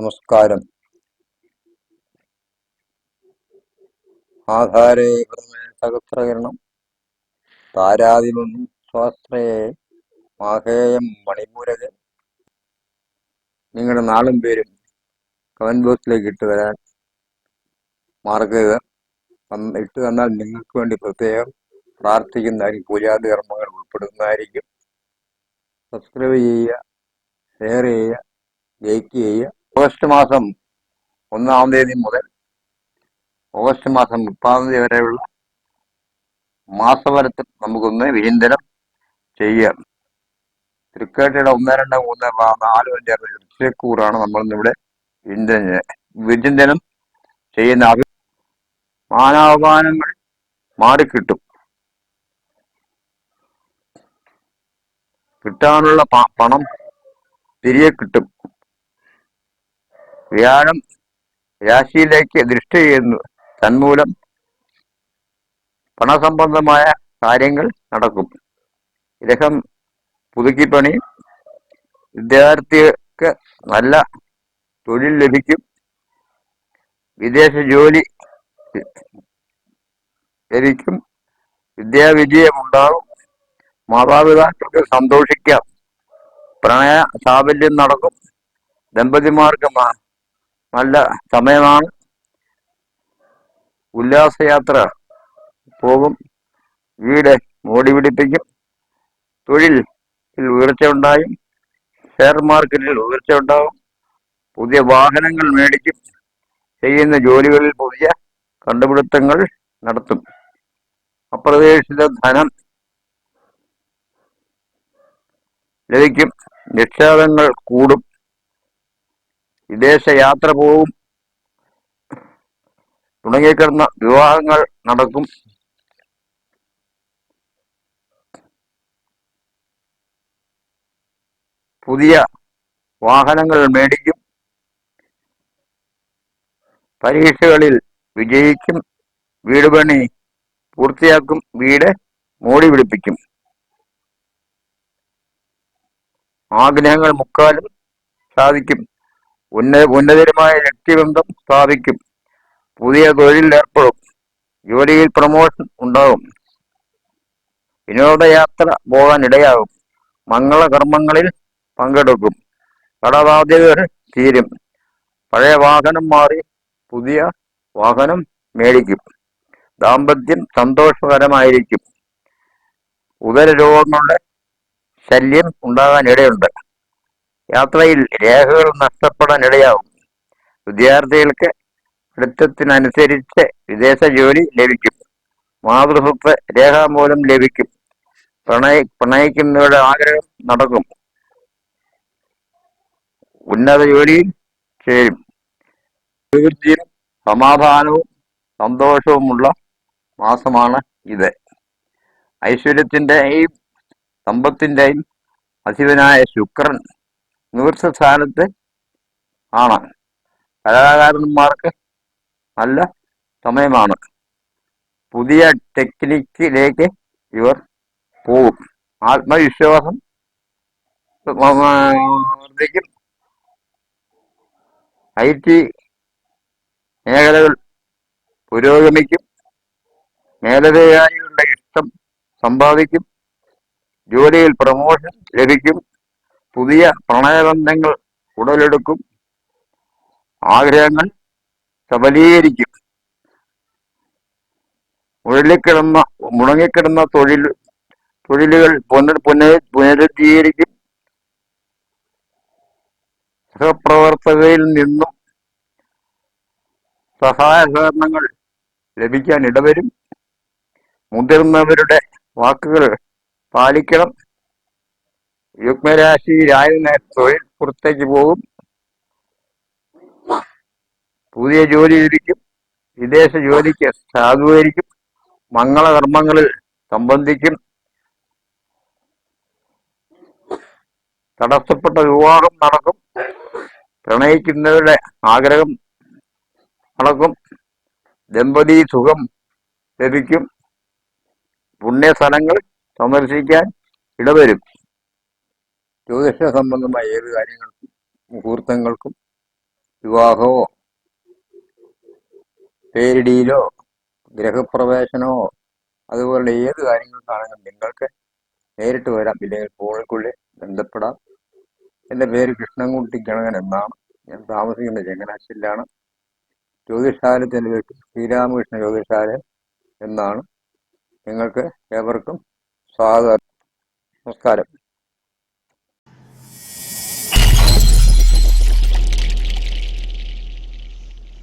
നമസ്കാരം. ആധാരേ സഹസ്രകരണം. താരാതിമൊന്നും സ്വാശ്രയെ മാഹേയം മണിമൂരകൻ നിങ്ങളുടെ നാളും പേരും കമന്റ് ബോക്സിലേക്ക് ഇട്ട് തരാൻ തന്ന- ഇട്ട് തന്നാൽ നിങ്ങൾക്ക് വേണ്ടി പ്രത്യേകം പ്രാർത്ഥിക്കുന്നതായിരിക്കും പൂജാതി കർമ്മങ്ങൾ ഉൾപ്പെടുന്നതായിരിക്കും. സബ്സ്ക്രൈബ് ചെയ്യുക ഷെയർ ചെയ്യുക ലൈക്ക് ചെയ്യുക. ഓഗസ്റ്റ് മാസം ഒന്നാം തീയതി മുതൽ ഓഗസ്റ്റ് മാസം മുപ്പതാം തീയതി വരെയുള്ള മാസവരത്തിൽ നമുക്കൊന്ന് വിചിന്തനം ചെയ്യാം തൃക്കേട്ടയുടെ ഒന്ന് രണ്ട് മൂന്ന് നാല് അഞ്ചാറ് നമ്മൾ നമ്മളിന്നിവിടെ വിചിന്തന വിചിന്തനം ചെയ്യുന്ന അഭി മാനാപമാനങ്ങൾ മാറിക്കിട്ടും. കിട്ടാനുള്ള പണം തിരികെ കിട്ടും. വ്യാഴം രാശിയിലേക്ക് ദൃഷ്ടി ചെയ്യുന്നു. തന്മൂലം പണസംബന്ധമായ കാര്യങ്ങൾ നടക്കും. ഇദ്ദേഹം പുതുക്കിപ്പണി. വിദ്യാർത്ഥിക്ക് നല്ല തൊഴിൽ ലഭിക്കും. വിദേശ ജോലി ലഭിക്കും. വിദ്യാവിജയം ഉണ്ടാകും മാതാപിതാക്കൾക്ക് സന്തോഷിക്കാം. പ്രണയ സാഫല്യം നടക്കും. ദമ്പതിമാർക്ക് നല്ല സമയമാണ്. ഉല്ലാസയാത്ര പോകും. വീട് മോടി പിടിപ്പിക്കും. തൊഴിൽ ഉയർച്ച ഉണ്ടായും ഷെയർ മാർക്കറ്റിൽ ഉയർച്ച ഉണ്ടാവും പുതിയ വാഹനങ്ങൾ മേടിക്കും. ചെയ്യുന്ന ജോലികളിൽ പുതിയ കണ്ടുപിടുത്തങ്ങൾ നടത്തും. അപ്രതീക്ഷിത ധനം ലഭിക്കും. നിക്ഷേപങ്ങൾ കൂടും. വിദേശ യാത്ര പോകും തുടങ്ങിക്കിടന്ന വിവാഹങ്ങൾ നടക്കും. പുതിയ വാഹനങ്ങൾ മേടിക്കും. പരീക്ഷകളിൽ വിജയിക്കും. വീട് പണി പൂർത്തിയാക്കും. വീട് മോടി പിടിപ്പിക്കും. ആഗ്രഹങ്ങൾ മുക്കാലും സാധിക്കും. ഉന്ന ഉന്നതരമായ വ്യക്തിബന്ധം സ്ഥാപിക്കും. പുതിയ തൊഴിൽ ഏർപ്പെടും. ജോലിയിൽ പ്രമോഷൻ ഉണ്ടാകും. വിനോദയാത്ര പോകാൻ ഇടയാകും മംഗളകർമ്മങ്ങളിൽ പങ്കെടുക്കും. കടബാധ്യതകൾ തീരും. പഴയ വാഹനം മാറി പുതിയ വാഹനം മേടിക്കും. ദാമ്പത്യം സന്തോഷകരമായിരിക്കും. ഉദര രോഗങ്ങളുടെ ശല്യം ഉണ്ടാകാൻ ഇടയുണ്ട് യാത്രയിൽ രേഖകൾ നഷ്ടപ്പെടാൻ ഇടയാകും. വിദ്യാർത്ഥികൾക്ക് പഠിത്തത്തിനനുസരിച്ച് വിദേശ ജോലി ലഭിക്കും. മാതൃസ്വത്ത് രേഖാമൂലം ലഭിക്കും. പ്രണയ പ്രണയിക്കുന്നവരുടെ ആഗ്രഹം നടക്കും. ഉന്നത ജോലിയിൽ ചേരും. അഭിവൃദ്ധിയും സമാധാനവും സന്തോഷവുമുള്ള മാസമാണ് ഇത്. ഐശ്വര്യത്തിന്റെയും സമ്പത്തിന്റെയും അധിപനായ ശുക്രൻ നിവൃത്ത സ്ഥാനത്ത് ആണ്. കലാകാരന്മാർക്ക് നല്ല സമയമാണ്. പുതിയ ടെക്നിക്കിലേക്ക് ഇവർ പോകും ആത്മവിശ്വാസം വർദ്ധിക്കും. ഐ ടി മേഖലകൾ പുരോഗമിക്കും. മേലധികാരികളുടെ ഇഷ്ടം സമ്പാദിക്കും. ജോലിയിൽ പ്രമോഷൻ ലഭിക്കും. പുതിയ പ്രണയബന്ധങ്ങൾ ഉടലെടുക്കും. ആഗ്രഹങ്ങൾ സബലീകരിക്കും. മുഴലിക്കിടന്ന മുടങ്ങിക്കിടന്ന തൊഴിൽ തൊഴിലുകൾ പുനർ പുന പുനരുദ്ധീകരിക്കും. സഹപ്രവർത്തകയിൽ നിന്നും സഹായ സഹകരണങ്ങൾ ലഭിക്കാൻ ഇടവരും. മുതിർന്നവരുടെ വാക്കുകൾ പാലിക്കണം. യുഗ്മരാശിയിലായതിനാൽ തൊഴിൽ പുറത്തേക്ക് പോകും. പുതിയ ജോലി ലഭിക്കും. വിദേശ ജോലിക്ക് സാധൂകരിക്കും. മംഗളകർമ്മങ്ങളിൽ സംബന്ധിക്കും. തടസ്സപ്പെട്ട വിവാഹം നടക്കും. പ്രണയിക്കുന്നവരുടെ ആഗ്രഹം നടക്കും. ദമ്പതി സുഖം ലഭിക്കും. പുണ്യസ്ഥലങ്ങൾ സന്ദർശിക്കാൻ ഇടവരും. ജ്യോതിഷ സംബന്ധമായ ഏത് കാര്യങ്ങൾക്കും മുഹൂർത്തങ്ങൾക്കും വിവാഹമോ പേരിടിയിലോ ഗ്രഹപ്രവേശനമോ അതുപോലെ ഏത് കാര്യങ്ങൾക്കാണെങ്കിലും നിങ്ങൾക്ക് നേരിട്ട് വരാം. ഇല്ലെങ്കിൽ ഫോണിൽക്കുള്ളിൽ ബന്ധപ്പെടാം. എന്റെ പേര് കൃഷ്ണൻകുട്ടി ഗണകൻ എന്നാണ്. ഞാൻ താമസിക്കുന്നത് ചങ്ങനാശ്ശേരിയിലാണ്. ജ്യോതിഷാലയത്തിന്റെ പേര് ശ്രീരാമകൃഷ്ണ ജ്യോതിഷാലയം എന്നാണ്. നിങ്ങൾക്ക് ഏവർക്കും സ്വാഗതം. നമസ്കാരം.